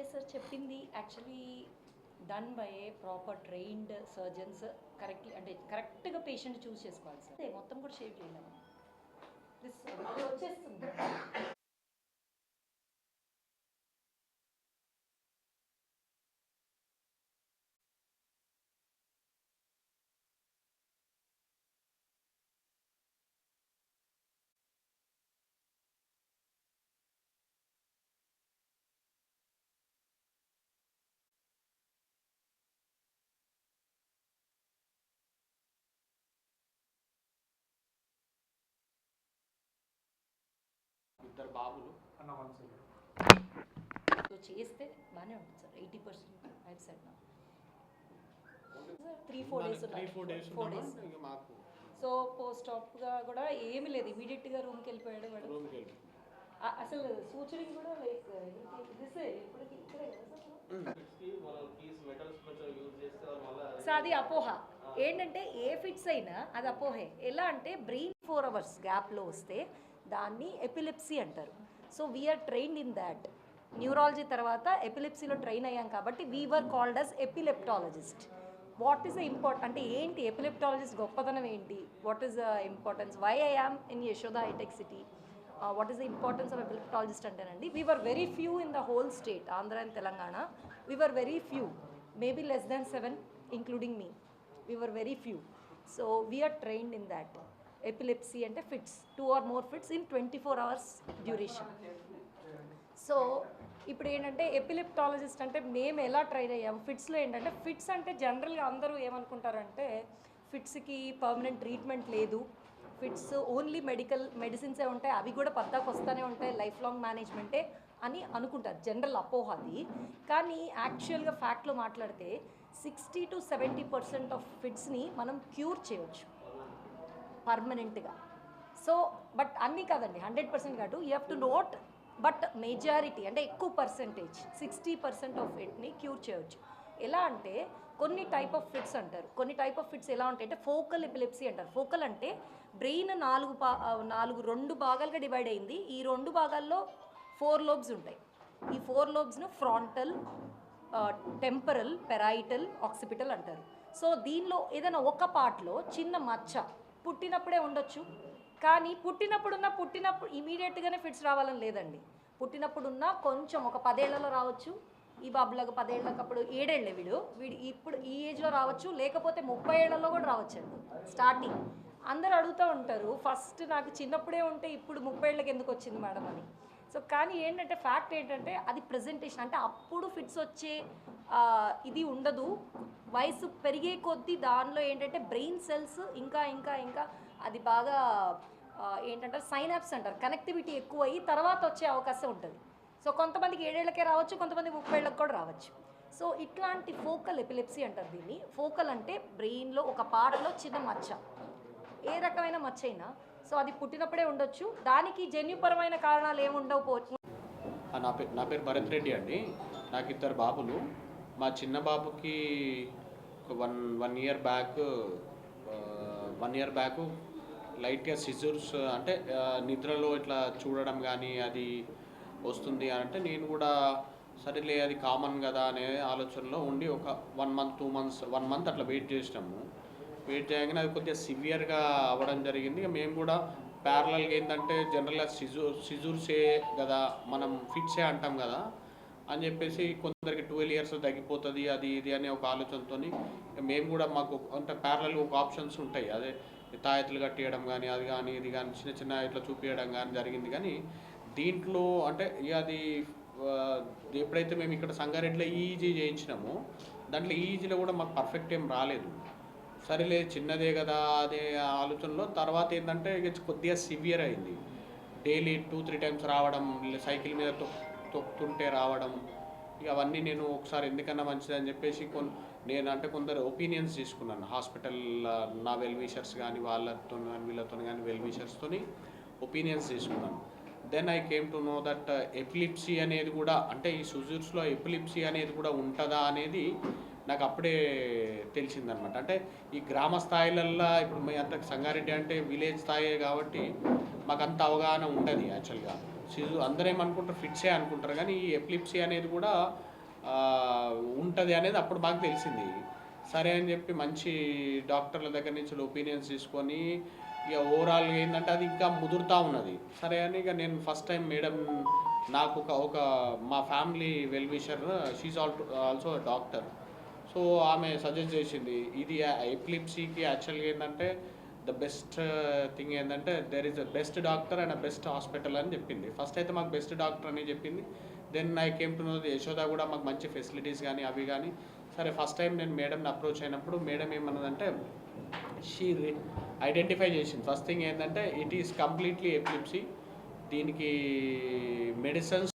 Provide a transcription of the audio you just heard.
అదే సార్ చెప్పింది. Actually done by a proper trained surgeons correctly అంటే కరెక్ట్గా పేషెంట్ చూస్ చేసుకోవాలి సార్. మొత్తం కూడా షేప్ చేయలేము దిస్ వచ్చేస్తుంది. ఇద్దరు బాబులు. అన్న సో చేస్తే బాగానే ఉంటుంది సార్ ఎయిటీ పర్సెంట్ ఐట్ సెట్ నా. Three four days four days so post ఆప్గా కూడా ఏమీ లేదు ఇమీడియట్గా రూమ్కి వెళ్ళిపోయాడు వాడు అసలు సూచరింగ్ కూడా లైక్ ఇప్పటికి ఇక్కడే సో అది అపోహ. ఏంటంటే ఏ ఫిట్స్ అయినా అది అపోహే. ఎలా అంటే బ్రెయిన్ ఫోర్ అవర్స్ గ్యాప్లో వస్తే దాన్ని ఎపిలిప్సీ అంటారు. So we're trained in that neurology తర్వాత ఎపిలిప్సీలో ట్రైన్ అయ్యాం కాబట్టి we're called as epileptologist what is the import అంటే ఏంటి ఎపిలెప్టాలజిస్ట్ గొప్పతనం ఏంటి? What is the importance why I am in Yashoda hitech city what is the importance of epileptologist అంటేనండి we're very few in the whole state Andhra and Telangana we're very few maybe less than seven including me we're very few so we're trained in that epilepsy అంటే fits two or more fits in twenty four hours duration so ఇప్పుడు ఏంటంటే ఎపిలిప్టాలజిస్ట్ అంటే మేము ఎలా train అయ్యాము ఫిట్స్లో ఏంటంటే fits అంటే జనరల్గా అందరూ ఏమనుకుంటారంటే ఫిట్స్కి పర్మనెంట్ ట్రీట్మెంట్ లేదు. ఫిట్స్ ఓన్లీ మెడికల్ మెడిసిన్సే ఉంటాయి అవి కూడా పద్దాకు వస్తూనే ఉంటాయి లైఫ్ లాంగ్ మేనేజ్మెంటే అని అనుకుంటారు జనరల్ అపోహ అది. కానీ యాక్చువల్గా ఫ్యాక్ట్లో మాట్లాడితే sixty to seventy percent of ఫిట్స్ని మనం క్యూర్ చేయవచ్చు పర్మనెంట్గా సో బట్ అన్నీ కాదండి హండ్రెడ్ పర్సెంట్ కాదు. You have to note but majority అంటే ఎక్కువ పర్సెంటేజ్ సిక్స్టీ పర్సెంట్ ఆఫ్ ఫిట్ని క్యూర్ చేయవచ్చు ఎలా అంటే కొన్ని టైప్ ఆఫ్ ఫిట్స్ అంటారు. కొన్ని టైప్ ఆఫ్ ఫిట్స్ ఎలా ఉంటాయి అంటే ఫోకల్ ఎపిలెప్సీ అంటారు. ఫోకల్ అంటే బ్రెయిన్ నాలుగు పా నాలుగు రెండు భాగాలుగా డివైడ్ అయింది. ఈ రెండు భాగాల్లో ఫోర్ లోబ్స్ ఉంటాయి. ఈ ఫోర్ లోబ్స్ను ఫ్రాంటల్ టెంపరల్ పెరాయిటల్ ఆక్సిపిటల్ అంటారు. సో దీనిలో ఏదైనా ఒక పార్ట్లో చిన్న మచ్చ పుట్టినప్పుడే ఉండొచ్చు. కానీ పుట్టినప్పుడున్న పుట్టినప్పుడు ఇమీడియట్గానే ఫిట్స్ రావాలని లేదండి. పుట్టినప్పుడున్న కొంచెం ఒక పదేళ్ళలో రావచ్చు. ఈ బాబులకు పదేళ్ళకప్పుడు ఏడేళ్ళే వీడు. వీడు ఇప్పుడు ఈ ఏజ్లో రావచ్చు. లేకపోతే ముప్పై ఏళ్ళలో కూడా రావచ్చండి. స్టార్టింగ్. అందరు అడుగుతూ ఉంటారు ఫస్ట్ నాకు చిన్నప్పుడే ఉంటే ఇప్పుడు ముప్పై ఏళ్ళకి ఎందుకు వచ్చింది మేడం అని. సో కానీ ఏంటంటే ఫ్యాక్ట్ ఏంటంటే అది ప్రజెంటేషన్ అంటే అప్పుడు ఫిట్స్ వచ్చే ఇది ఉండదు. వయసు పెరిగే కొద్దీ దానిలో ఏంటంటే బ్రెయిన్ సెల్స్ ఇంకా ఇంకా ఇంకా అది బాగా ఏంటంటే సైనాప్స్ అంటారు. కనెక్టివిటీ ఎక్కువ అయ్యి తర్వాత వచ్చే అవకాశం ఉంటుంది. సో కొంతమందికి ఏడేళ్ళకే రావచ్చు కొంతమంది ముప్పై ఏళ్ళకి కూడా రావచ్చు. సో ఇట్లాంటి ఫోకల్ ఎపిలెప్సీ అంటారు దీన్ని. ఫోకల్ అంటే బ్రెయిన్లో ఒక పార్ట్లో చిన్న మచ్చ. ఏ రకమైన మచ్చ అయినా సో అది పుట్టినప్పుడే ఉండొచ్చు. దానికి జన్యుపరమైన కారణాలు ఏమి ఉండవు నా పేరు నా పేరు భరత్ రెడ్డి అండి. నాకు ఇద్దరు బాబులు. మా చిన్న బాబుకి ఒక one one year back one year back లైట్గా సిజర్స్ అంటే నిద్రలో ఇట్లా చూడడం కానీ అది వస్తుంది అని అంటే నేను కూడా సరేలే అది కామన్ కదా అనే ఆలోచనలో ఉండి ఒక one month two months one month అట్లా వెయిట్ చేసినాము. వెయిట్ చేయగానే అది కొద్దిగా సివియర్గా అవ్వడం జరిగింది. ఇక మేము కూడా ప్యారలల్గా ఏంటంటే జనరల్గా సిజు సిజూర్సే కదా మనం ఫిట్సే అంటాం కదా అని చెప్పేసి కొందరికి ట్వెల్వ్ ఇయర్స్ తగ్గిపోతుంది అది ఇది అనే ఒక ఆలోచనతో మేము కూడా మాకు అంటే ప్యారలల్ ఒక ఆప్షన్స్ ఉంటాయి. అదే తాయెత్తులు కట్టేయడం కానీ అది కానీ ఇది కానీ చిన్న చిన్న ఇట్లా చూపించడం కానీ జరిగింది. కానీ దీంట్లో అంటే ఇక అది ఎప్పుడైతే మేము ఇక్కడ సంగారెడ్డిలో ఈజీ చేయించినామో దాంట్లో ఈజీలో కూడా మాకు పర్ఫెక్ట్ ఏం రాలేదు. సరేలే చిన్నదే కదా అదే ఆలోచనలో. తర్వాత ఏంటంటే ఇక కొద్దిగా సివియర్ అయింది. డైలీ టూ త్రీ టైమ్స్ రావడం సైకిల్ మీద తొక్ తొక్కుతుంటే రావడం. ఇక అవన్నీ నేను ఒకసారి ఎందుకన్నా మంచిదని చెప్పేసి కొన్ నేను అంటే కొందరు ఒపీనియన్స్ తీసుకున్నాను. హాస్పిటల్ నా వెల్ విషర్స్ కానీ వాళ్ళతో కానీ వీళ్ళతో కానీ వెల్ విషర్స్తోని ఒపీనియన్స్ తీసుకున్నాను. Then I came to know that epilepsy అనేది కూడా అంటే ఈ సుజూర్స్లో ఎపిలిప్సీ అనేది కూడా ఉంటుందా అనేది నాకు అప్పుడే తెలిసిందనమాట అంటే ఈ గ్రామ స్థాయిలల్లో ఇప్పుడు మీ అంత సంగారెడ్డి అంటే విలేజ్ స్థాయి కాబట్టి మాకు అంత అవగాహన ఉండదు యాక్చువల్గా. సిజు అందరూ ఏమనుకుంటారు ఫిట్సే అనుకుంటారు కానీ ఈ ఎప్లిప్సీ అనేది కూడా ఉంటుంది అనేది అప్పుడు మాకు తెలిసింది. సరే అని చెప్పి మంచి డాక్టర్ల దగ్గర నుంచి ఒపీనియన్స్ తీసుకొని ఇక ఓవరాల్గా ఏంటంటే అది ఇంకా ముదురుతా ఉన్నది. సరే అని ఇక నేను ఫస్ట్ టైం మేడం నాకు ఒక ఒక మా family well she she's all also doctor. So ఆమె సజెస్ట్ చేసింది ఇది ఎపిలిప్సీకి యాక్చువల్గా ఏంటంటే ద బెస్ట్ థింగ్ ఏంటంటే there is the best doctor and best hospital అని చెప్పింది. ఫస్ట్ అయితే మాకు బెస్ట్ డాక్టర్ అని చెప్పింది. Then I came to know Yashoda కూడా మాకు మంచి ఫెసిలిటీస్ కానీ అవి కానీ సరే ఫస్ట్ టైం నేను మేడంని అప్రోచ్ అయినప్పుడు మేడం ఏమన్నదంటే షీ ఐడెంటిఫై చేసింది. ఫస్ట్ థింగ్ ఏంటంటే ఇట్ ఈస్ కంప్లీట్లీ ఎపిలిప్సీ దీనికి మెడిసిన్స్